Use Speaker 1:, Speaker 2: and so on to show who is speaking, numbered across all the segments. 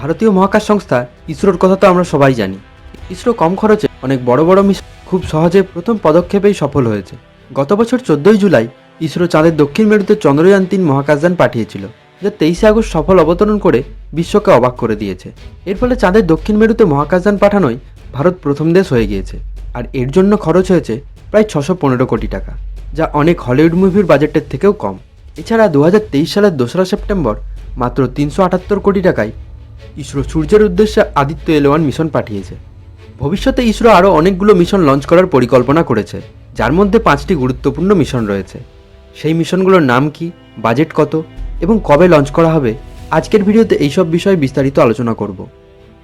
Speaker 1: ভারতীয় মহাকাশ সংস্থা ইসরোর কথা তো আমরা সবাই জানি। ইসরো কম খরচে অনেক বড় বড় মিশন খুব সহজে প্রথম পদক্ষেপেই সফল হয়েছে। গত বছর চোদ্দোই জুলাই ইসরো চাঁদের দক্ষিণ মেরুতে চন্দ্রযান তিন মহাকাশযান পাঠিয়েছিল, যা তেইশে আগস্ট সফল অবতরণ করে বিশ্বকে অবাক করে দিয়েছে। এর ফলে চাঁদের দক্ষিণ মেরুতে মহাকাশযান পাঠানোয় ভারত প্রথম দেশ হয়ে গিয়েছে, আর এর জন্য খরচ হয়েছে প্রায় ছশো পনেরো কোটি টাকা, যা অনেক হলিউড মুভির বাজেটের থেকেও কম। এছাড়া দু হাজার তেইশ সালের দোসরা সেপ্টেম্বর মাত্র তিনশো আটাত্তর কোটি টাকায় ইসরো সূর্যের উদ্দেশ্যে আদিত্য এলোয়ান মিশন পাঠিয়েছে। ভবিষ্যতে ইসরো আরও অনেকগুলো মিশন লঞ্চ করার পরিকল্পনা করেছে, যার মধ্যে পাঁচটি গুরুত্বপূর্ণ মিশন রয়েছে। সেই মিশনগুলোর নাম কি, বাজেট কত, এবং কবে লঞ্চ করা হবে, আজকের ভিডিওতে এইসব বিষয়ে বিস্তারিত আলোচনা করব।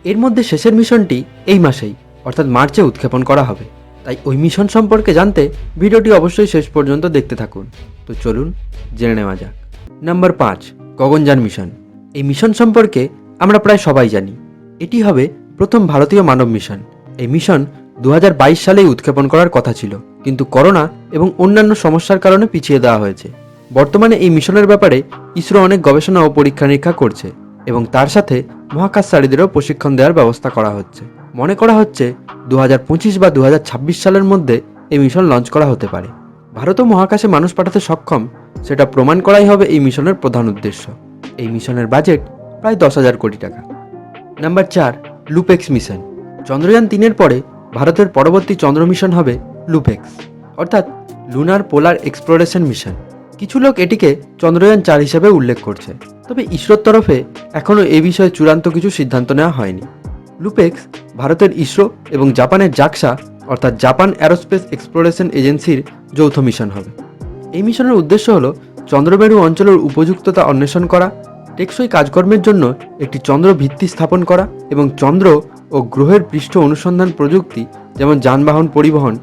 Speaker 1: এর মধ্যে শেষের মিশনটি এই মাসেই, অর্থাৎ মার্চে উৎক্ষেপণ করা হবে। তাই ওই মিশন সম্পর্কে জানতে ভিডিওটি অবশ্যই শেষ পর্যন্ত দেখতে থাকুন। তো চলুন, জেনে নেওয়া যাক। নাম্বার পাঁচ, গগনযান মিশন। এই মিশন সম্পর্কে আমরা প্রায় সবাই জানি, এটি হবে প্রথম ভারতীয় মানব মিশন। এই মিশন দু হাজার বাইশ সালেই উৎক্ষেপণ করার কথা ছিল, কিন্তু করোনা এবং অন্যান্য সমস্যার কারণে পিছিয়ে দেওয়া হয়েছে। বর্তমানে এই মিশনের ব্যাপারে ইসরো অনেক গবেষণা ও পরীক্ষা নিরীক্ষা করছে এবং তার সাথে মহাকাশচারীদেরও প্রশিক্ষণ দেওয়ার ব্যবস্থা করা হচ্ছে। মনে করা হচ্ছে দু হাজার পঁচিশ বা দু হাজার ছাব্বিশ সালের মধ্যে এই মিশন লঞ্চ করা হতে পারে। ভারতও মহাকাশে মানুষ পাঠাতে সক্ষম, সেটা প্রমাণ করাই হবে এই মিশনের প্রধান উদ্দেশ্য। এই মিশনের বাজেট প্রায় দশ হাজার কোটি টাকা। নাম্বার চার, লুপেক্স মিশন। চন্দ্রযান তিনের পরে ভারতের পরবর্তী চন্দ্র মিশন হবে লুপেক্স, অর্থাৎ লুনার পোলার এক্সপ্লোরেশন মিশন। কিছু লোক এটিকে চন্দ্রযান চার হিসেবে উল্লেখ করছে। তবে ইসরোর তরফে এখনও এ বিষয়ে চূড়ান্ত কিছু সিদ্ধান্ত নেওয়া হয়নি। লুপেক্স ভারতের ইসরো এবং জাপানের জাকসা, অর্থাৎ জাপান অ্যারোস্পেস এক্সপ্লোরেশন এজেন্সির যৌথ মিশন হবে। এই মিশনের উদ্দেশ্য হল চন্দ্রমেরু অঞ্চলের উপযুক্ততা অন্বেষণ করা টেকসই কাজকর্মের জন্য একটি চন্দ্র ভিত্তি স্থাপন করা এবং চন্দ্র ও গ্রহের পৃষ্ঠ অনুসন্ধান প্রযুক্তি, যেমন যানবাহন পরিবহন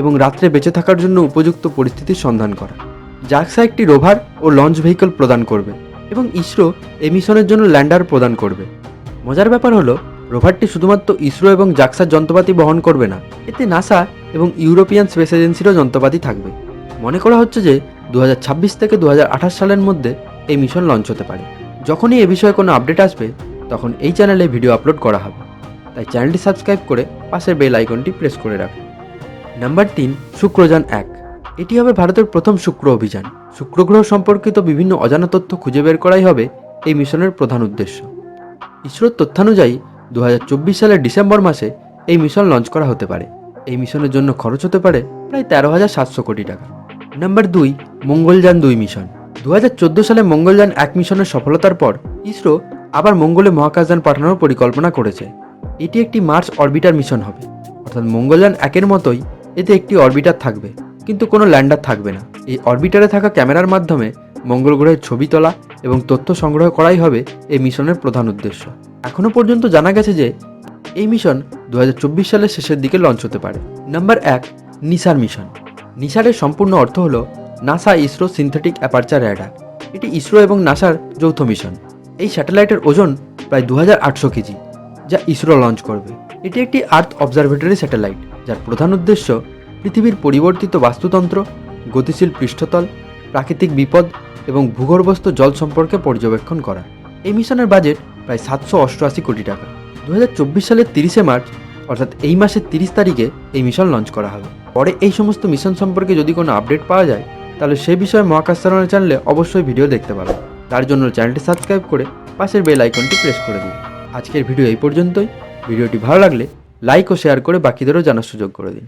Speaker 1: এবং রাত্রে বেঁচে থাকার জন্য উপযুক্ত পরিস্থিতির সন্ধান করা। জাক্সা একটি রোভার ও লঞ্চ ভেহিকল প্রদান করবে এবং ইসরো এই মিশনের জন্য ল্যান্ডার প্রদান করবে। মজার ব্যাপার হলো, রোভারটি শুধুমাত্র ইসরো এবং জাক্সার যন্ত্রপাতি বহন করবে না, এতে নাসা এবং ইউরোপিয়ান স্পেস এজেন্সিরও যন্ত্রপাতি থাকবে। মনে করা হচ্ছে যে দু হাজার ছাব্বিশ থেকে দু হাজার আঠাশ সালের মধ্যে এই মিশন লঞ্চ হতে পারে। যখনই এ বিষয়ে কোনো আপডেট আসবে, তখন এই চ্যানেলে ভিডিও আপলোড করা হবে। তাই চ্যানেলটি সাবস্ক্রাইব করে পাশের বেল আইকনটি প্রেস করে রাখুন। নাম্বার তিন, শুক্রযান এক। এটি হবে ভারতের প্রথম শুক্র অভিযান। শুক্র গ্রহ সম্পর্কিত বিভিন্ন অজানা তথ্য খুঁজে বের করাই হবে এই মিশনের প্রধান উদ্দেশ্য। ইসরোর তথ্যানুযায়ী দু হাজার চব্বিশ সালের ডিসেম্বর মাসে এই মিশন লঞ্চ করা হতে পারে। এই মিশনের জন্য খরচ হতে পারে প্রায় তেরো হাজার সাতশো কোটি টাকা। নাম্বার দুই, মঙ্গলযান দুই মিশন। দু হাজার চোদ্দ সালে মঙ্গলযান এক মিশনের সফলতার পর, ইসরো আবার মঙ্গলে মহাকাশযান পাঠানোর পরিকল্পনা করেছে। এটি একটি মার্স অরবিটার মিশন হবে। অর্থাৎ মঙ্গলযান একের মতোই এতে একটি অরবিটার থাকবে, কিন্তু কোনো ল্যান্ডার থাকবে না। এই অরবিটারে থাকা ক্যামেরার মাধ্যমে মঙ্গল গ্রহের ছবি তোলা এবং তথ্য সংগ্রহ করাই হবে এই মিশনের প্রধান উদ্দেশ্য। এখনও পর্যন্ত জানা গেছে যে, এই মিশন দু হাজার চব্বিশ সালের শেষের দিকে লঞ্চ হতে পারে। নাম্বার এক, নিসার মিশন। নিসারের সম্পূর্ণ অর্থ হলো NASA ISRO synthetic aperture radar এটি ইসরো এবং নাসার যৌথ মিশন। এই স্যাটেলাইটের ওজন প্রায় দু হাজার আটশো কেজি, যা ইসরো লঞ্চ করবে। এটি একটি আর্থ অবজারভেটরি স্যাটেলাইট যার প্রধান উদ্দেশ্য পৃথিবীর পরিবর্তিত বাস্তুতন্ত্র, গতিশীল পৃষ্ঠতল, প্রাকৃতিক বিপদ এবং ভূগর্ভস্থ জল সম্পর্কে পর্যবেক্ষণ করা। এই মিশনের বাজেট প্রায় সাতশো অষ্টআশি কোটি টাকা। দু হাজার চব্বিশ সালের তিরিশে মার্চ, অর্থাৎ এই মাসের তিরিশ তারিখে এই মিশন লঞ্চ করা হবে পরে এই সমস্ত মিশন সম্পর্কে যদি কোনো আপডেট পাওয়া যায় তাহলে সেই বিষয়ে মহাকাশ চালানোর চ্যানেলে অবশ্যই ভিডিও দেখতে পারো। তার জন্য চ্যানেলটি সাবস্ক্রাইব করে পাশের বেল আইকনটি প্রেস করে দিন আজকের ভিডিও এই পর্যন্তই। ভিডিওটি ভালো লাগলে লাইক ও শেয়ার করে বাকিদেরও জানার সুযোগ করে দিন।